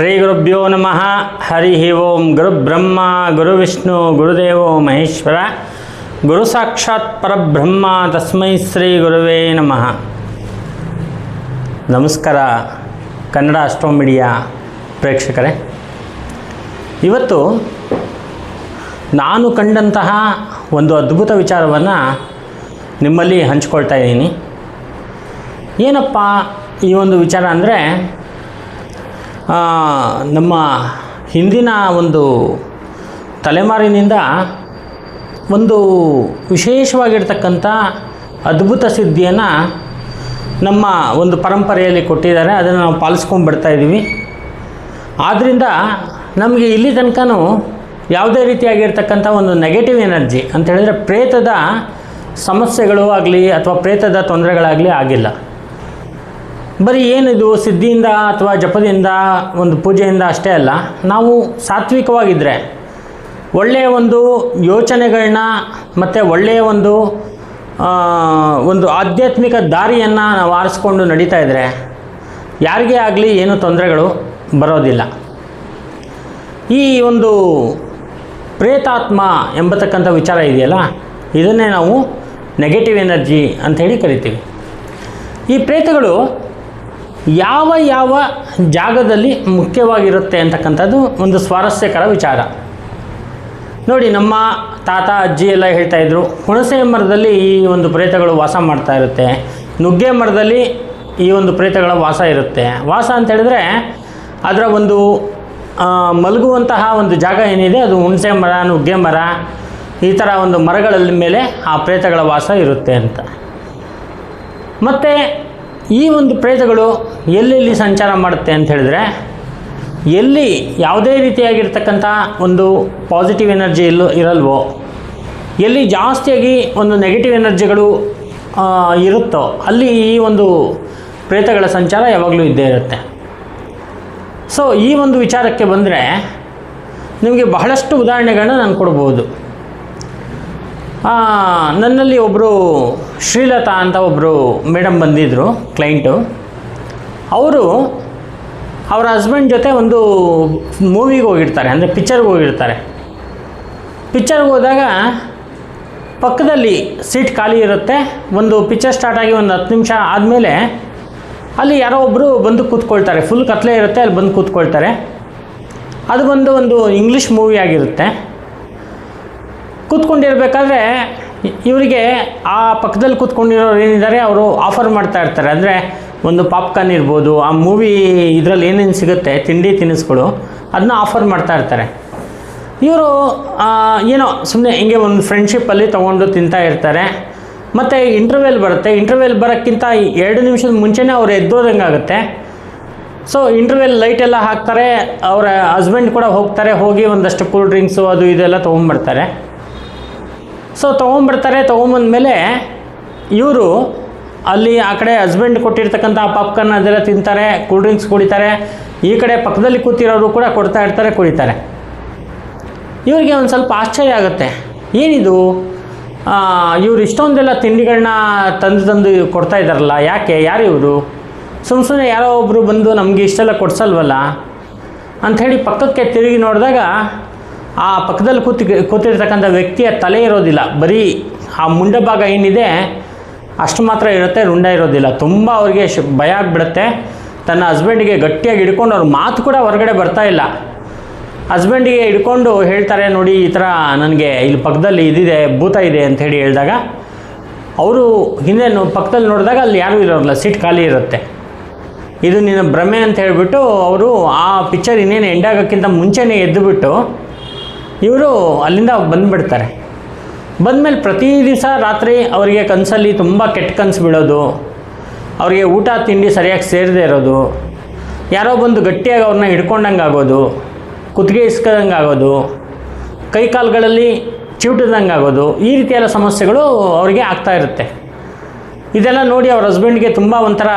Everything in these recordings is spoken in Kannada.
ಶ್ರೀ ಗುರುಭ್ಯೋ ನಮಃ. ಹರಿ ಓಂ ಗುರು ಬ್ರಹ್ಮ, ಗುರು ವಿಷ್ಣು, ಗುರುದೇವೋ ಮಹೇಶ್ವರ. ಗುರು ಸಾಕ್ಷಾತ್ ಪರಬ್ರಹ್ಮ, ತಸ್ಮೈ ಶ್ರೀ ಗುರುವೇ ನಮಃ. ನಮಸ್ಕಾರ ಕನ್ನಡ ಅಷ್ಟೋ ಮೀಡಿಯಾ ಪ್ರೇಕ್ಷಕರೇ. ಇವತ್ತು ನಾನು ಕಂಡಂತಹ ಒಂದು ಅದ್ಭುತ ವಿಚಾರವನ್ನು ನಿಮ್ಮಲ್ಲಿ ಹಂಚ್ಕೊಳ್ತಾ ಇದ್ದೀನಿ. ಏನಪ್ಪ ಈ ಒಂದು ವಿಚಾರ ಅಂದರೆ ನಮ್ಮ ಹಿಂದಿನ ಒಂದು ತಲೆಮಾರಿನಿಂದ ಒಂದು ವಿಶೇಷವಾಗಿರ್ತಕ್ಕಂಥ ಅದ್ಭುತ ಸಿದ್ಧಿಯನ್ನು ನಮ್ಮ ಒಂದು ಪರಂಪರೆಯಲ್ಲಿ ಕೊಟ್ಟಿದ್ದಾರೆ. ಅದನ್ನು ನಾವು ಪಾಲಿಸ್ಕೊಂಡು ಬರ್ತಾಯಿದ್ದೀವಿ ಆದ್ದರಿಂದ ನಮಗೆ ಇಲ್ಲಿ ತನಕನೂ ಯಾವುದೇ ರೀತಿಯಾಗಿರ್ತಕ್ಕಂಥ ಒಂದು ನೆಗೆಟಿವ್ ಎನರ್ಜಿ ಅಂತ ಹೇಳಿದ್ರೆ ಪ್ರೇತದ ಸಮಸ್ಯೆಗಳು ಆಗಲಿ ಅಥವಾ ಪ್ರೇತದ ತೊಂದರೆಗಳಾಗಲಿ ಆಗಿಲ್ಲ. ಬರೀ ಏನಿದು, ಸಿದ್ಧಿಯಿಂದ ಅಥವಾ ಜಪದಿಂದ, ಒಂದು ಪೂಜೆಯಿಂದ ಅಷ್ಟೇ ಅಲ್ಲ, ನಾವು ಸಾತ್ವಿಕವಾಗಿದ್ದರೆ ಒಳ್ಳೆಯ ಒಂದು ಯೋಚನೆಗಳನ್ನ ಮತ್ತು ಒಳ್ಳೆಯ ಒಂದು ಒಂದು ಆಧ್ಯಾತ್ಮಿಕ ದಾರಿಯನ್ನು ನಾವು ಆರಿಸ್ಕೊಂಡು ನಡೀತಾ ಇದ್ದರೆ ಯಾರಿಗೇ ಆಗಲಿ ಏನು ತೊಂದರೆಗಳು ಬರೋದಿಲ್ಲ. ಈ ಒಂದು ಪ್ರೇತಾತ್ಮ ಎಂಬತಕ್ಕಂಥ ವಿಚಾರ ಇದೆಯಲ್ಲ, ಇದನ್ನೇ ನಾವು ನೆಗೆಟಿವ್ ಎನರ್ಜಿ ಅಂಥೇಳಿ ಕರಿತೀವಿ. ಈ ಪ್ರೇತಗಳು ಯಾವ ಯಾವ ಜಾಗದಲ್ಲಿ ಮುಖ್ಯವಾಗಿರುತ್ತೆ ಅಂತಕ್ಕಂಥದ್ದು ಒಂದು ಸ್ವಾರಸ್ಯಕರ ವಿಚಾರ. ನೋಡಿ, ನಮ್ಮ ತಾತ, ಅಜ್ಜಿ ಎಲ್ಲ ಹೇಳ್ತಾ ಇದ್ರು ಹುಣಸೆ ಮರದಲ್ಲಿ ಈ ಒಂದು ಪ್ರೇತಗಳು ವಾಸ ಮಾಡ್ತಾ ಇರುತ್ತೆ. ನುಗ್ಗೆ ಮರದಲ್ಲಿ ಈ ಒಂದು ಪ್ರೇತಗಳ ವಾಸ ಇರುತ್ತೆ. ವಾಸ ಅಂತ ಹೇಳಿದ್ರೆ ಅದರ ಒಂದು ಮಲಗುವಂತಹ ಒಂದು ಜಾಗ ಏನಿದೆ, ಅದು ಹುಣಸೆ ಮರ, ನುಗ್ಗೆ ಮರ, ಈ ಥರ ಒಂದು ಮರಗಳ ಮೇಲೆ ಆ ಪ್ರೇತಗಳ ವಾಸ ಇರುತ್ತೆ ಅಂತ. ಮತ್ತು ಈ ಒಂದು ಪ್ರೇತಗಳು ಎಲ್ಲೆಲ್ಲಿ ಸಂಚಾರ ಮಾಡುತ್ತೆ ಅಂತ ಹೇಳಿದ್ರೆ, ಎಲ್ಲಿ ಯಾವುದೇ ರೀತಿಯಾಗಿರ್ತಕ್ಕಂಥ ಒಂದು ಪಾಸಿಟಿವ್ ಎನರ್ಜಿ ಎಲ್ಲೂ ಇರಲ್ವೋ, ಎಲ್ಲಿ ಜಾಸ್ತಿಯಾಗಿ ಒಂದು ನೆಗೆಟಿವ್ ಎನರ್ಜಿಗಳು ಇರುತ್ತೋ, ಅಲ್ಲಿ ಈ ಒಂದು ಪ್ರೇತಗಳ ಸಂಚಾರ ಯಾವಾಗಲೂ ಇದ್ದೇ ಇರುತ್ತೆ. ಸೊ ಈ ಒಂದು ವಿಚಾರಕ್ಕೆ ಬಂದರೆ, ನಿಮಗೆ ಬಹಳಷ್ಟು ಉದಾಹರಣೆಗಳನ್ನ ನಾನು ಕೊಡ್ಬೋದು. ನನ್ನಲ್ಲಿ ಒಬ್ಬರು ಶ್ರೀಲತಾ ಅಂತ ಒಬ್ಬರು ಮೇಡಮ್ ಬಂದಿದ್ದರು ಕ್ಲೈಂಟು ಅವರು ಅವರ ಹಸ್ಬೆಂಡ್ ಜೊತೆ ಒಂದು ಮೂವಿಗೆ ಹೋಗಿರ್ತಾರೆ, ಅಂದರೆ ಪಿಕ್ಚರ್ಗೆ ಹೋಗಿರ್ತಾರೆ. ಪಿಕ್ಚರ್ಗೆ ಹೋದಾಗ ಪಕ್ಕದಲ್ಲಿ ಸೀಟ್ ಖಾಲಿ ಇರುತ್ತೆ, ಒಂದು ಪಿಕ್ಚರ್ ಸ್ಟಾರ್ಟ್ ಆಗಿ ಒಂದು ಹತ್ತು ನಿಮಿಷ ಆದಮೇಲೆ ಅಲ್ಲಿ ಯಾರೋ ಒಬ್ಬರು ಬಂದು ಕೂತ್ಕೊಳ್ತಾರೆ ಫುಲ್ ಕತ್ಲೆ ಇರುತ್ತೆ, ಅಲ್ಲಿ ಬಂದು ಕೂತ್ಕೊಳ್ತಾರೆ. ಅದು ಬಂದು ಒಂದು ಇಂಗ್ಲೀಷ್ ಮೂವಿ ಆಗಿರುತ್ತೆ. ಕೂತ್ಕೊಂಡಿರ್ಬೇಕಾದ್ರೆ ಇವರಿಗೆ ಆ ಪಕ್ಕದಲ್ಲಿ ಕೂತ್ಕೊಂಡಿರೋರು ಏನಿದ್ದಾರೆ, ಅವರು ಆಫರ್ ಮಾಡ್ತಾ ಇರ್ತಾರೆ. ಅಂದರೆ ಒಂದು ಪಾಪ್ಕಾರ್ನ್ ಇರ್ಬೋದು, ಆ ಮೂವಿ ಇದರಲ್ಲಿ ಏನೇನು ಸಿಗುತ್ತೆ, ತಿಂಡಿ ತಿನಿಸುಗಳು ಅದನ್ನ ಆಫರ್ ಮಾಡ್ತಾ ಇರ್ತಾರೆ. ಇವರು ಏನೋ ಸುಮ್ಮನೆ ಹಿಂಗೆ ಒಂದು ಫ್ರೆಂಡ್ಶಿಪ್ಪಲ್ಲಿ ತೊಗೊಂಡು ತಿಂತಾ ಇರ್ತಾರೆ. ಮತ್ತು ಇಂಟರ್ವೆಲ್ ಬರುತ್ತೆ. ಇಂಟರ್ವೆಲ್ ಬರೋಕ್ಕಿಂತ ಎರಡು ನಿಮಿಷದ ಮುಂಚೆನೇ ಅವ್ರು ಎದ್ದೋದಂಗೆ ಆಗುತ್ತೆ. ಸೊ ಇಂಟರ್ವೆಲ್ ಲೈಟ್ ಎಲ್ಲ ಹಾಕ್ತಾರೆ. ಅವರ ಹಸ್ಬೆಂಡ್ ಕೂಡ ಹೋಗ್ತಾರೆ, ಹೋಗಿ ಒಂದಷ್ಟು ಕೂಲ್ ಡ್ರಿಂಕ್ಸು ಅದು ಇದೆಲ್ಲ ತೊಗೊಂಬರ್ತಾರೆ ಸೊ ತೊಗೊಂಬಿಡ್ತಾರೆ ತೊಗೊಂಬಂದ ಮೇಲೆ ಇವರು ಅಲ್ಲಿ ಆ ಕಡೆ ಹಸ್ಬೆಂಡ್ ಕೊಟ್ಟಿರ್ತಕ್ಕಂಥ ಪಾಪ್ಕಾರ್ನ್ ಅದೆಲ್ಲ ತಿಂತಾರೆ ಕೂಲ್ ಡ್ರಿಂಕ್ಸ್ ಕುಡಿತಾರೆ, ಈ ಕಡೆ ಪಕ್ಕದಲ್ಲಿ ಕೂತಿರೋರು ಕೂಡ ಕೊಡ್ತಾ ಇರ್ತಾರೆ, ಕುಡಿತಾರೆ. ಇವರಿಗೆ ಒಂದು ಸ್ವಲ್ಪ ಆಶ್ಚರ್ಯ ಆಗುತ್ತೆ. ಏನಿದು? ಇವರು ಇಷ್ಟೊಂದೆಲ್ಲ ತಿಂಡಿಗಳನ್ನ ತಂದು ತಂದು ಕೊಡ್ತಾ ಇದ್ದಾರಲ್ಲ, ಯಾಕೆ? ಯಾರು ಇವರು? ಸುಮ್ಮ ಸುಮ್ಮನೆ ಯಾರೋ ಒಬ್ಬರು ಬಂದು ನಮಗೆ ಇಷ್ಟೆಲ್ಲ ಕೊಡ್ಸಲ್ವಲ್ಲ? ಅಂಥೇಳಿ ಪಕ್ಕಕ್ಕೆ ತಿರುಗಿ ನೋಡಿದಾಗ ಆ ಪಕ್ಕದಲ್ಲಿ ಕೂತಿ ಕೂತಿರ್ತಕ್ಕಂಥ ವ್ಯಕ್ತಿಯ ತಲೆ ಇರೋದಿಲ್ಲ. ಬರೀ ಆ ಮುಂಡ ಭಾಗ ಏನಿದೆ, ಅಷ್ಟು ಮಾತ್ರ ಇರುತ್ತೆ, ರುಂಡ ಇರೋದಿಲ್ಲ. ತುಂಬ ಅವ್ರಿಗೆ ಶ್ ಭಯ ಆಗಿಬಿಡುತ್ತೆ. ತನ್ನ ಹಸ್ಬೆಂಡಿಗೆ ಗಟ್ಟಿಯಾಗಿ ಹಿಡ್ಕೊಂಡು ಅವ್ರ ಮಾತು ಕೂಡ ಹೊರಗಡೆ ಬರ್ತಾ ಇಲ್ಲ. ಹಸ್ಬೆಂಡಿಗೆ ಹಿಡ್ಕೊಂಡು ಹೇಳ್ತಾರೆ, ನೋಡಿ, ಈ ಥರ ನನಗೆ ಇಲ್ಲಿ ಪಕ್ಕದಲ್ಲಿ ಇದಿದೆ, ಭೂತ ಇದೆ ಅಂತ ಹೇಳಿ ಹೇಳಿದಾಗ, ಅವರು ಹಿಂದೆ ಪಕ್ಕದಲ್ಲಿ ನೋಡಿದಾಗ ಅಲ್ಲಿ ಯಾರೂ ಇರೋಲ್ಲ ಸೀಟ್ ಖಾಲಿ ಇರುತ್ತೆ. ಇದು ನಿನ್ನ ಭ್ರಮೆ ಅಂತ ಹೇಳಿಬಿಟ್ಟು, ಅವರು ಆ ಪಿಕ್ಚರ್ ಇನ್ನೇನು ಎಂಡಾಗೋಕ್ಕಿಂತ ಮುಂಚೆನೇ ಎದ್ದುಬಿಟ್ಟು ಇವರು ಅಲ್ಲಿಂದ ಬಂದುಬಿಡ್ತಾರೆ. ಬಂದಮೇಲೆ ಪ್ರತಿ ದಿವಸ ರಾತ್ರಿ ಅವರಿಗೆ ಕನಸಲ್ಲಿ ತುಂಬ ಕೆಟ್ಟ ಕನಸು ಬೀಳೋದು. ಅವರಿಗೆ ಊಟ, ತಿಂಡಿ ಸರಿಯಾಗಿ ಸೇರದೇ ಇರೋದು. ಯಾರೋ ಬಂದು ಗಟ್ಟಿಯಾಗಿ ಅವ್ರನ್ನ ಹಿಡ್ಕೊಂಡಂಗೆ ಆಗೋದು. ಕುತ್ತಿಗೆ ಇಸ್ಕೊಂಡಂಗೆ ಆಗೋದು. ಕೈ ಕಾಲುಗಳಲ್ಲಿ ಚಿವುಟದಂಗೆ ಆಗೋದು. ಈ ರೀತಿಯೆಲ್ಲ ಸಮಸ್ಯೆಗಳು ಅವರಿಗೆ ಆಗ್ತಾ ಇರುತ್ತೆ. ಇದೆಲ್ಲ ನೋಡಿ ಅವ್ರ ಹಸ್ಬೆಂಡ್ಗೆ ತುಂಬ ಒಂಥರ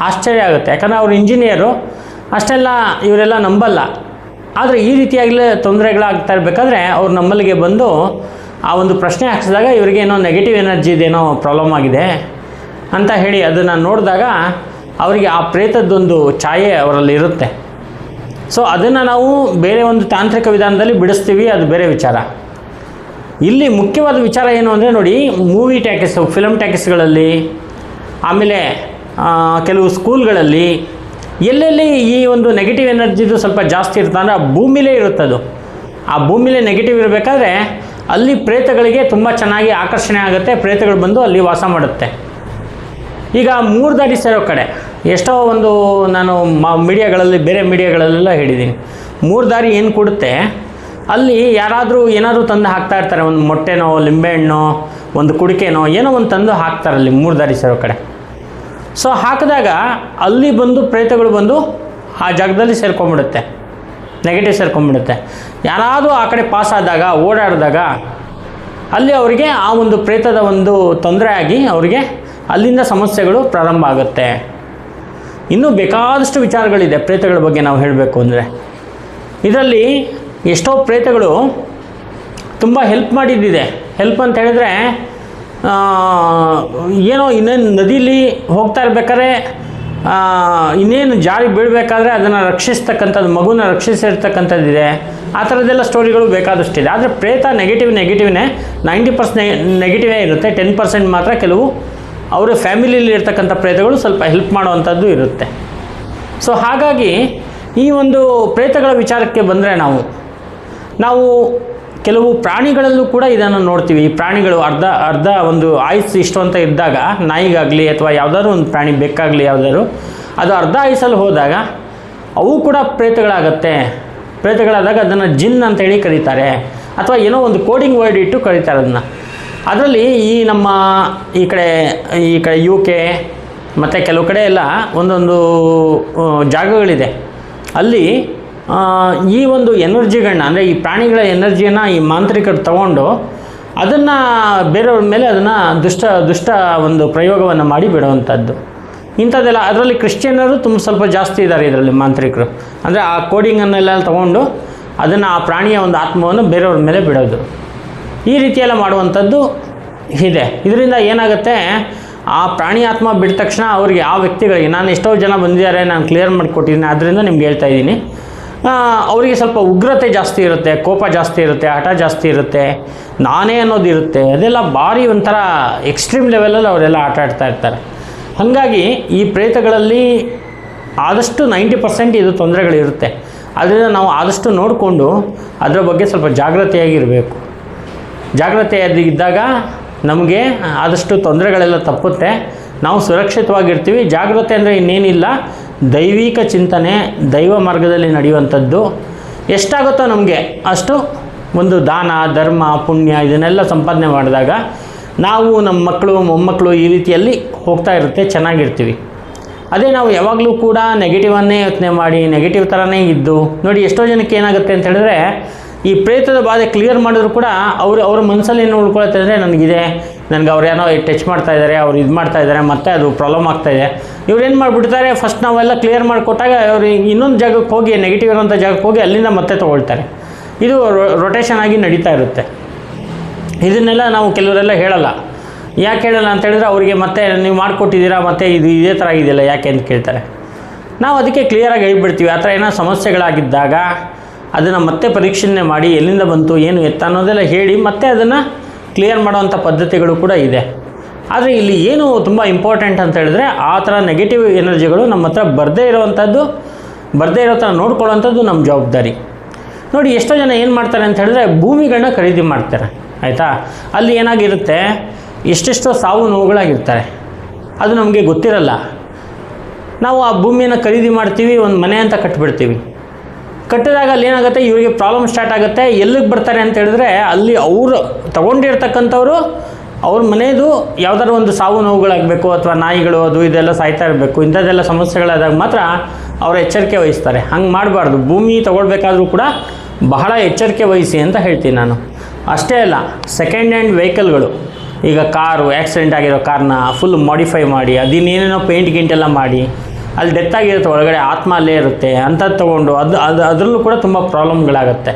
ಆಶ್ಚರ್ಯ ಆಗುತ್ತೆ. ಯಾಕಂದರೆ ಅವ್ರ ಇಂಜಿನಿಯರು. ಅಷ್ಟೆಲ್ಲ ಇವರೆಲ್ಲ ನಂಬಲ್ಲ. ಆದರೆ ಈ ರೀತಿಯಾಗಲೇ ತೊಂದರೆಗಳಾಗ್ತಾ ಇರಬೇಕಾದ್ರೆ ಅವ್ರು ನಮ್ಮಲ್ಲಿಗೆ ಬಂದು ಆ ಒಂದು ಪ್ರಶ್ನೆ ಹಾಕ್ಸಿದಾಗ ಇವರಿಗೆ ಏನೋ ನೆಗೆಟಿವ್ ಎನರ್ಜಿ ಇದೇನೋ ಪ್ರಾಬ್ಲಮ್ ಆಗಿದೆ ಅಂತ ಹೇಳಿ ಅದನ್ನು ನೋಡಿದಾಗ ಅವರಿಗೆ ಆ ಪ್ರೇತದ್ದೊಂದು ಛಾಯೆ ಅವರಲ್ಲಿ ಇರುತ್ತೆ. ಸೊ ಅದನ್ನು ನಾವು ಬೇರೆ ಒಂದು ತಾಂತ್ರಿಕ ವಿಧಾನದಲ್ಲಿ ಬಿಡಿಸ್ತೀವಿ, ಅದು ಬೇರೆ ವಿಚಾರ. ಇಲ್ಲಿ ಮುಖ್ಯವಾದ ವಿಚಾರ ಏನು ಅಂದರೆ ನೋಡಿ ಮೂವಿ ಟ್ಯಾಕೆಸ್ ಫಿಲಮ್ ಟ್ಯಾಕೆಸ್ಗಳಲ್ಲಿ ಆಮೇಲೆ ಕೆಲವು ಸ್ಕೂಲ್ಗಳಲ್ಲಿ ಎಲ್ಲೆಲ್ಲಿ ಈ ಒಂದು ನೆಗೆಟಿವ್ ಎನರ್ಜಿದು ಸ್ವಲ್ಪ ಜಾಸ್ತಿ ಇರುತ್ತೆ ಅಂದರೆ ಆ ಭೂಮಿಲೇ ಇರುತ್ತದು ಆ ಭೂಮಿಲೇ ನೆಗೆಟಿವ್ ಇರಬೇಕಾದ್ರೆ ಅಲ್ಲಿ ಪ್ರೇತಗಳಿಗೆ ತುಂಬ ಚೆನ್ನಾಗಿ ಆಕರ್ಷಣೆ ಆಗುತ್ತೆ, ಪ್ರೇತಗಳು ಬಂದು ಅಲ್ಲಿ ವಾಸ ಮಾಡುತ್ತೆ. ಈಗ ಮೂರು ದಾರಿ ಸೇರೋ ಕಡೆ, ಎಷ್ಟೋ ಒಂದು ನಾನು ಮಾ, ಮೀಡಿಯಾಗಳಲ್ಲಿ, ಬೇರೆ ಮೀಡಿಯಾಗಳಲ್ಲೆಲ್ಲ ಹೇಳಿದ್ದೀನಿ. ಮೂರು ದಾರಿ ಏನು ಕೊಡುತ್ತೆ, ಅಲ್ಲಿ ಯಾರಾದರೂ ಏನಾದರೂ ತಂದು ಹಾಕ್ತಾ ಇರ್ತಾರೆ, ಒಂದು ಮೊಟ್ಟೆನೋ, ಲಿಂಬೆಹಣ್ಣೋ, ಒಂದು ಕುಡಿಕೆನೋ, ಏನೋ ಒಂದು ತಂದು ಹಾಕ್ತಾರೆ ಅಲ್ಲಿ ಮೂರು ದಾರಿ ಸೇರೋ ಕಡೆ. ಸೊ ಹಾಕಿದಾಗ ಅಲ್ಲಿ ಬಂದು ಪ್ರೇತಗಳು ಬಂದು ಆ ಜಾಗದಲ್ಲಿ ಸೇರ್ಕೊಂಡ್ಬಿಡುತ್ತೆ ನೆಗೆಟಿವ್ ಸೇರ್ಕೊಂಡ್ಬಿಡುತ್ತೆ ಯಾರಾದರೂ ಆ ಕಡೆ ಪಾಸ್ ಆದಾಗ, ಓಡಾಡಿದಾಗ ಅಲ್ಲಿ ಅವರಿಗೆ ಆ ಒಂದು ಪ್ರೇತದ ಒಂದು ತೊಂದರೆ ಆಗಿ ಅವರಿಗೆ ಅಲ್ಲಿಂದ ಸಮಸ್ಯೆಗಳು ಪ್ರಾರಂಭ ಆಗುತ್ತೆ. ಇನ್ನೂ ಬೇಕಾದಷ್ಟು ವಿಚಾರಗಳಿದೆ ಪ್ರೇತಗಳ ಬಗ್ಗೆ ನಾವು ಹೇಳಬೇಕು ಅಂದರೆ. ಇದರಲ್ಲಿ ಎಷ್ಟೋ ಪ್ರೇತಗಳು ತುಂಬ ಹೆಲ್ಪ್ ಮಾಡಿದ್ದಿದೆ. ಹೆಲ್ಪ್ ಅಂತ ಹೇಳಿದ್ರೆ ಏನೋ ಇನ್ನೇನು ನದಿಲಿ ಹೋಗ್ತಾ ಇರ್ಬೇಕಾದ್ರೆ ಇನ್ನೇನು ಜಾರಿ ಬೀಳಬೇಕಾದ್ರೆ ಅದನ್ನು ರಕ್ಷಿಸ್ತಕ್ಕಂಥದ್ದು, ಮಗುನ ರಕ್ಷಿಸಿರ್ತಕ್ಕಂಥದ್ದಿದೆ. ಆ ಥರದ್ದೆಲ್ಲ ಸ್ಟೋರಿಗಳು ಬೇಕಾದಷ್ಟಿದೆ. ಆದರೆ ಪ್ರೇತ ನೆಗೆಟಿವ್ ನೆಗೆಟಿವ್ನೇ ನೈಂಟಿ ಪರ್ಸೆಂಟ್ ನೆಗೆಟಿವೇ ಇರುತ್ತೆ. ಟೆನ್ ಪರ್ಸೆಂಟ್ ಮಾತ್ರ ಕೆಲವು ಅವರ ಫ್ಯಾಮಿಲಿಯಲ್ಲಿ ಇರ್ತಕ್ಕಂಥ ಪ್ರೇತಗಳು ಸ್ವಲ್ಪ ಹೆಲ್ಪ್ ಮಾಡುವಂಥದ್ದು ಇರುತ್ತೆ. ಸೊ ಹಾಗಾಗಿ ಈ ಒಂದು ಪ್ರೇತಗಳ ವಿಚಾರಕ್ಕೆ ಬಂದರೆ ನಾವು ನಾವು ಕೆಲವು ಪ್ರಾಣಿಗಳಲ್ಲೂ ಕೂಡ ಇದನ್ನು ನೋಡ್ತೀವಿ. ಈ ಪ್ರಾಣಿಗಳು ಅರ್ಧ ಅರ್ಧ ಒಂದು ಆಯುಸ್ ಇಷ್ಟು ಅಂತ ಇದ್ದಾಗ ನಾಯಿಗಾಗಲಿ ಅಥವಾ ಯಾವುದಾದ್ರು ಒಂದು ಪ್ರಾಣಿ ಬೆಕ್ಕಾಗಲಿ ಯಾವುದಾದ್ರು ಅದು ಅರ್ಧ ಆಯುಸಲ್ಲಿ ಹೋದಾಗ ಅವು ಕೂಡ ಪ್ರೇತಗಳಾಗತ್ತೆ. ಪ್ರೇತಗಳಾದಾಗ ಅದನ್ನು ಜಿನ್ ಅಂತೇಳಿ ಕರೀತಾರೆ. ಅಥವಾ ಏನೋ ಒಂದು ಕೋಡಿಂಗ್ ವರ್ಡ್ ಇಟ್ಟು ಕರೀತಾರೆ ಅದನ್ನು. ಅದರಲ್ಲಿ ಈ ನಮ್ಮ ಈ ಕಡೆ ಈ ಕಡೆ ಯು ಕೆ ಮತ್ತು ಕೆಲವು ಕಡೆ ಎಲ್ಲ ಒಂದೊಂದು ಜಾಗಗಳಿದೆ. ಅಲ್ಲಿ ಈ ಒಂದು ಎನರ್ಜಿಗಳನ್ನ, ಅಂದರೆ ಈ ಪ್ರಾಣಿಗಳ ಎನರ್ಜಿಯನ್ನು ಈ ಮಾಂತ್ರಿಕರು ತಗೊಂಡು ಅದನ್ನು ಬೇರೆಯವ್ರ ಮೇಲೆ ಅದನ್ನು ದುಷ್ಟ ದುಷ್ಟ ಒಂದು ಪ್ರಯೋಗವನ್ನು ಮಾಡಿ ಬಿಡುವಂಥದ್ದು ಇಂಥದ್ದೆಲ್ಲ, ಅದರಲ್ಲಿ ಕ್ರಿಶ್ಚಿಯನ್ನರು ತುಂಬ ಸ್ವಲ್ಪ ಜಾಸ್ತಿ ಇದ್ದಾರೆ ಇದರಲ್ಲಿ ಮಾಂತ್ರಿಕರು. ಅಂದರೆ ಆ ಕೋಡಿಂಗನ್ನೆಲ್ಲ ತಗೊಂಡು ಅದನ್ನು ಆ ಪ್ರಾಣಿಯ ಒಂದು ಆತ್ಮವನ್ನು ಬೇರೆಯವ್ರ ಮೇಲೆ ಬಿಡೋದು. ಈ ರೀತಿಯೆಲ್ಲ ಮಾಡುವಂಥದ್ದು ಇದೆ. ಇದರಿಂದ ಏನಾಗುತ್ತೆ, ಆ ಪ್ರಾಣಿ ಆತ್ಮ ಬಿಟ್ಟ ತಕ್ಷಣ ಅವರಿಗೆ ಆ ವ್ಯಕ್ತಿಗಳಿಗೆ, ನಾನು ಎಷ್ಟೋ ಜನ ಬಂದಿದ್ದಾರೆ, ನಾನು ಕ್ಲಿಯರ್ ಮಾಡಿಕೊಟ್ಟಿದ್ದೀನಿ, ಅದರಿಂದ ನಿಮ್ಗೆ ಹೇಳ್ತಾ ಇದ್ದೀನಿ. ಅವರಿಗೆ ಸ್ವಲ್ಪ ಉಗ್ರತೆ ಜಾಸ್ತಿ ಇರುತ್ತೆ, ಕೋಪ ಜಾಸ್ತಿ ಇರುತ್ತೆ, ಹಠ ಜಾಸ್ತಿ ಇರುತ್ತೆ, ನಾನೇ ಅನ್ನೋದು ಇರುತ್ತೆ, ಅದೆಲ್ಲ ಭಾರಿ ಒಂಥರ ಎಕ್ಸ್ಟ್ರೀಮ್ ಲೆವೆಲಲ್ಲಿ ಅವರೆಲ್ಲ ಆಟ ಆಡ್ತಾ ಇರ್ತಾರೆ. ಹಾಗಾಗಿ ಈ ಪ್ರೇತಗಳಲ್ಲಿ ಆದಷ್ಟು ನೈಂಟಿ ಪರ್ಸೆಂಟ್ ಇದು ತೊಂದರೆಗಳಿರುತ್ತೆ. ಅದರಿಂದ ನಾವು ಆದಷ್ಟು ನೋಡಿಕೊಂಡು ಅದರ ಬಗ್ಗೆ ಸ್ವಲ್ಪ ಜಾಗ್ರತೆಯಾಗಿರಬೇಕು. ಜಾಗ್ರತೆಯಾಗಿ ಇದ್ದಾಗ ನಮಗೆ ಆದಷ್ಟು ತೊಂದರೆಗಳೆಲ್ಲ ತಪ್ಪುತ್ತೆ. ನಾವು ಸುರಕ್ಷಿತವಾಗಿರ್ತೀವಿ. ಜಾಗ್ರತೆ ಅಂದರೆ ಇನ್ನೇನಿಲ್ಲ. ದೈವಿಕ ಚಿಂತನೆ ದೈವ ಮಾರ್ಗದಲ್ಲಿ ನಡೆಯುವಂಥದ್ದು ಎಷ್ಟಾಗುತ್ತೋ ನಮಗೆ ಅಷ್ಟು ಒಂದು ದಾನ, ಧರ್ಮ, ಪುಣ್ಯ ಇದನ್ನೆಲ್ಲ ಸಂಪಾದನೆ ಮಾಡಿದಾಗ ನಾವು ನಮ್ಮ ಮಕ್ಕಳು, ಮೊಮ್ಮಕ್ಕಳು ಈ ರೀತಿಯಲ್ಲಿ ಹೋಗ್ತಾ ಇರುತ್ತೆ, ಚೆನ್ನಾಗಿರ್ತೀವಿ. ಅದೇ ನಾವು ಯಾವಾಗಲೂ ಕೂಡ ನೆಗೆಟಿವನ್ನೇ ಯೋಚನೆ ಮಾಡಿ ನೆಗೆಟಿವ್ ಥರನೇ ಇದ್ದು, ನೋಡಿ ಎಷ್ಟೋ ಜನಕ್ಕೆ ಏನಾಗುತ್ತೆ ಅಂತ ಹೇಳಿದ್ರೆ ಈ ಪ್ರೇತದ ಬಾಧೆ ಕ್ಲಿಯರ್ ಮಾಡಿದ್ರು ಕೂಡ ಅವರು, ಅವ್ರ ಮನಸ್ಸಲ್ಲಿ ಏನು ಉಳ್ಕೊಳತ್ತೆ ಅಂದರೆ ನನಗಿದೆ ನನಗೆ ಅವ್ರು ಏನೋ ಟಚ್ ಮಾಡ್ತಾ ಇದ್ದಾರೆ ಅವ್ರು ಇದು ಮಾಡ್ತಾ ಇದ್ದಾರೆ ಮತ್ತೆ ಅದು ಪ್ರಾಬ್ಲಮ್ ಆಗ್ತಾ ಇದೆ. ಇವ್ರು ಏನು ಮಾಡಿಬಿಡ್ತಾರೆ ಫಸ್ಟ್ ನಾವೆಲ್ಲ ಕ್ಲಿಯರ್ ಮಾಡಿಕೊಟ್ಟಾಗ ಅವ್ರು ಇನ್ನೊಂದು ಜಾಗಕ್ಕೆ ಹೋಗಿ ನೆಗೆಟಿವ್ ಇರೋಂಥ ಜಾಗಕ್ಕೆ ಹೋಗಿ, ಅಲ್ಲಿಂದ ಮತ್ತೆ ತೊಗೊಳ್ತಾರೆ. ಇದು ರೊಟೇಷನ್ ಆಗಿ ನಡೀತಾ ಇರುತ್ತೆ. ಇದನ್ನೆಲ್ಲ ನಾವು ಕೆಲವರೆಲ್ಲ ಹೇಳಲ್ಲ. ಯಾಕೆ ಹೇಳಲ್ಲ ಅಂತ ಹೇಳಿದ್ರೆ ಅವರಿಗೆ ಮತ್ತೆ ನೀವು ಮಾಡಿಕೊಟ್ಟಿದ್ದೀರಾ, ಮತ್ತೆ ಇದು ಇದೇ ಥರ ಆಗಿದೆಯಲ್ಲ, ಯಾಕೆ ಅಂತ ಕೇಳ್ತಾರೆ. ನಾವು ಅದಕ್ಕೆ ಕ್ಲಿಯರಾಗಿ ಹೇಳ್ಬಿಡ್ತೀವಿ. ಆ ಥರ ಏನೋ ಸಮಸ್ಯೆಗಳಾಗಿದ್ದಾಗ ಅದನ್ನು ಮತ್ತೆ ಪರೀಕ್ಷಣೆ ಮಾಡಿ ಎಲ್ಲಿಂದ ಬಂತು, ಏನು ಎತ್ತ ಅನ್ನೋದೆಲ್ಲ ಹೇಳಿ ಮತ್ತೆ ಅದನ್ನು ಕ್ಲಿಯರ್ ಮಾಡುವಂಥ ಪದ್ಧತಿಗಳು ಕೂಡ ಇದೆ. ಆದರೆ ಇಲ್ಲಿ ಏನು ತುಂಬ ಇಂಪಾರ್ಟೆಂಟ್ ಅಂತ ಹೇಳಿದ್ರೆ ಆ ಥರ ನೆಗೆಟಿವ್ ಎನರ್ಜಿಗಳು ನಮ್ಮ ಹತ್ರ ಬರದೇ ಇರೋವಂಥದ್ದು ಬರದೇ ಇರೋ ಥರ ನೋಡ್ಕೊಳ್ಳೋವಂಥದ್ದು ನಮ್ಮ ಜವಾಬ್ದಾರಿ. ನೋಡಿ, ಎಷ್ಟೋ ಜನ ಏನು ಮಾಡ್ತಾರೆ ಅಂತ ಹೇಳಿದ್ರೆ ಭೂಮಿಗಳನ್ನ ಖರೀದಿ ಮಾಡ್ತಾರೆ. ಆಯಿತಾ? ಅಲ್ಲಿ ಏನಾಗಿರುತ್ತೆ? ಎಷ್ಟೆಷ್ಟೋ ಸಾವು ನೋವುಗಳಾಗಿರ್ತಾರೆ. ಅದು ನಮಗೆ ಗೊತ್ತಿರಲ್ಲ. ನಾವು ಆ ಭೂಮಿಯನ್ನು ಖರೀದಿ ಮಾಡ್ತೀವಿ, ಒಂದು ಮನೆ ಅಂತ ಕಟ್ಬಿಡ್ತೀವಿ. ಕಟ್ಟಿದಾಗ ಅಲ್ಲಿ ಏನಾಗುತ್ತೆ? ಇವರಿಗೆ ಪ್ರಾಬ್ಲಮ್ ಸ್ಟಾರ್ಟ್ ಆಗುತ್ತೆ. ಎಲ್ಲಿಗೆ ಬರ್ತಾರೆ ಅಂತ ಹೇಳಿದ್ರೆ, ಅಲ್ಲಿ ಅವರು ತಗೊಂಡಿರ್ತಕ್ಕಂಥವ್ರು ಅವ್ರ ಮನೆಯದು ಯಾವ್ದಾದ್ರು ಒಂದು ಸಾವು ನೋವುಗಳಾಗಬೇಕು ಅಥವಾ ನಾಯಿಗಳು ಅದು ಇದೆಲ್ಲ ಸಾಯ್ತಾ ಇರಬೇಕು. ಇಂಥದ್ದೆಲ್ಲ ಸಮಸ್ಯೆಗಳಾದಾಗ ಮಾತ್ರ ಅವರು ಎಚ್ಚರಿಕೆ ವಹಿಸ್ತಾರೆ. ಹಂಗೆ ಮಾಡಬಾರ್ದು. ಭೂಮಿ ತಗೊಳ್ಬೇಕಾದ್ರೂ ಕೂಡ ಬಹಳ ಎಚ್ಚರಿಕೆ ವಹಿಸಿ ಅಂತ ಹೇಳ್ತೀನಿ ನಾನು. ಅಷ್ಟೇ ಅಲ್ಲ ಸೆಕೆಂಡ್ ಹ್ಯಾಂಡ್ ವೆಹಿಕಲ್ಗಳು ಈಗ ಕಾರು ಆ್ಯಕ್ಸಿಡೆಂಟ್ ಆಗಿರೋ ಕಾರ್ನ ಫುಲ್ ಮಾಡಿಫೈ ಮಾಡಿ, ಅದಿನ್ನೇನೇನೋ ಪೇಂಟ್ ಗಿಂಟೆಲ್ಲ ಮಾಡಿ ಅಲ್ಲಿ ಡೆತ್ ಆಗಿರುತ್ತೆ, ಒಳಗಡೆ ಆತ್ಮ ಅಲ್ಲೇ ಇರುತ್ತೆ ಅಂತ ತೊಗೊಂಡು ಅದು ಅದು, ಅದರಲ್ಲೂ ಕೂಡ ತುಂಬ ಪ್ರಾಬ್ಲಮ್ಗಳಾಗುತ್ತೆ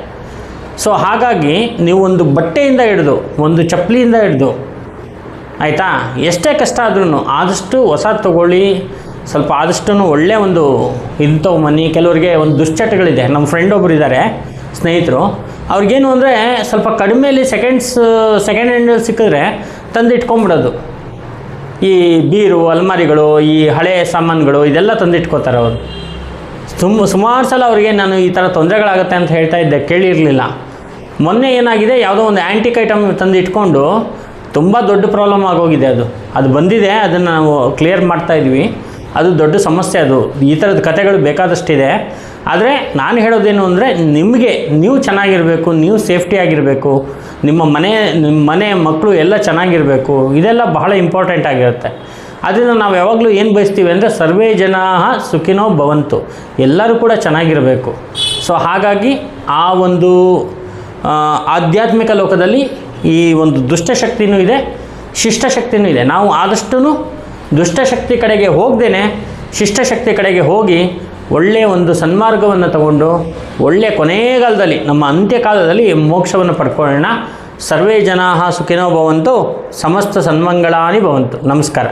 ಸೊ ಹಾಗಾಗಿ ನೀವು ಒಂದು ಬಟ್ಟೆಯಿಂದ ಹಿಡಿದು, ಒಂದು ಚಪ್ಪಲಿಯಿಂದ ಹಿಡಿದು, ಆಯಿತಾ? ಎಷ್ಟೇ ಕಷ್ಟ ಆದ್ರೂ ಆದಷ್ಟು ಹೊಸ ತಗೊಳ್ಳಿ, ಸ್ವಲ್ಪ ಆದಷ್ಟು ಒಳ್ಳೆಯ ಒಂದು ಇಂಥವು ಮನೆ ಕೆಲವರಿಗೆ ಒಂದು ದುಶ್ಚಟಗಳಿದೆ. ನಮ್ಮ ಫ್ರೆಂಡ್ ಒಬ್ಬರು ಇದ್ದಾರೆ ಸ್ನೇಹಿತರು. ಅವ್ರಿಗೇನು ಅಂದರೆ ಸ್ವಲ್ಪ ಕಡಿಮೆಯಲ್ಲಿ ಸೆಕೆಂಡ್ಸ್ ಸೆಕೆಂಡ್ ಹ್ಯಾಂಡಲ್ಲಿ ಸಿಕ್ಕಿದ್ರೆ ತಂದು ಇಟ್ಕೊಂಬಿಡೋದು ಈ ಬೀರು, ಅಲ್ಮಾರಿಗಳು, ಈ ಹಳೆ ಸಾಮಾನುಗಳು ಇದೆಲ್ಲ ತಂದಿಟ್ಕೋತಾರೆ ಅವರು. ತುಂಬ ಸುಮಾರು ಸಲ ಅವರಿಗೆ ನಾನು ಈ ಥರ ತೊಂದರೆಗಳಾಗುತ್ತೆ ಅಂತ ಹೇಳ್ತಾ ಇದ್ದೆ, ಕೇಳಿರಲಿಲ್ಲ. ಮೊನ್ನೆ ಏನಾಗಿದೆ, ಯಾವುದೋ ಒಂದು ಆ್ಯಂಟಿಕ್ ಐಟಮ್ ತಂದು ಇಟ್ಕೊಂಡು ತುಂಬ ದೊಡ್ಡ ಪ್ರಾಬ್ಲಮ್ ಆಗೋಗಿದೆ ಅದು. ಅದು ಬಂದಿದೆ, ಅದನ್ನು ನಾವು ಕ್ಲಿಯರ್ ಮಾಡ್ತಾ ಇದ್ವಿ. ಅದು ದೊಡ್ಡ ಸಮಸ್ಯೆ ಅದು. ಈ ಥರದ ಕಥೆಗಳು ಬೇಕಾದಷ್ಟಿದೆ. ಆದರೆ ನಾನು ಹೇಳೋದೇನು ಅಂದರೆ, ನಿಮಗೆ, ನೀವು ಚೆನ್ನಾಗಿರಬೇಕು, ನೀವು ಸೇಫ್ಟಿಯಾಗಿರಬೇಕು ನಿಮ್ಮ ಮನೆ ನಿಮ್ಮ ಮನೆ ಮಕ್ಕಳು ಎಲ್ಲ ಚೆನ್ನಾಗಿರಬೇಕು. ಇದೆಲ್ಲ ಬಹಳ ಇಂಪಾರ್ಟೆಂಟ್ ಆಗಿರುತ್ತೆ. ಅದರಿಂದ ನಾವು ಯಾವಾಗಲೂ ಏನು ಬಯಸ್ತೀವಿ ಅಂದರೆ ಸರ್ವೇ ಜನ ಸುಖಿನೋ ಭವಂತು. ಎಲ್ಲರೂ ಕೂಡ ಚೆನ್ನಾಗಿರಬೇಕು. ಸೊ ಹಾಗಾಗಿ ಆ ಒಂದು ಆಧ್ಯಾತ್ಮಿಕ ಲೋಕದಲ್ಲಿ ಈ ಒಂದು ದುಷ್ಟಶಕ್ತಿನೂ ಇದೆ ಶಿಷ್ಟಶಕ್ತಿನೂ ಇದೆ. ನಾವು ಆದಷ್ಟು ದುಷ್ಟಶಕ್ತಿ ಕಡೆಗೆ ಹೋಗ್ದೇ ಶಿಷ್ಟಶಕ್ತಿ ಕಡೆಗೆ ಹೋಗಿ ಒಳ್ಳೆಯ ಒಂದು ಸನ್ಮಾರ್ಗವನ್ನು ತಗೊಂಡು ಒಳ್ಳೆಯ ಕೊನೆಗಾಲದಲ್ಲಿ, ನಮ್ಮ ಅಂತ್ಯಕಾಲದಲ್ಲಿ ಮೋಕ್ಷವನ್ನು ಪಡ್ಕೊಳ್ಳೋಣ. ಸರ್ವೇ ಜನಾ ಸುಖಿನೋ ಭವಂತು, ಸಮಸ್ತ ಸನ್ಮಂಗಳಾನಿ ಭವಂತು. ನಮಸ್ಕಾರ.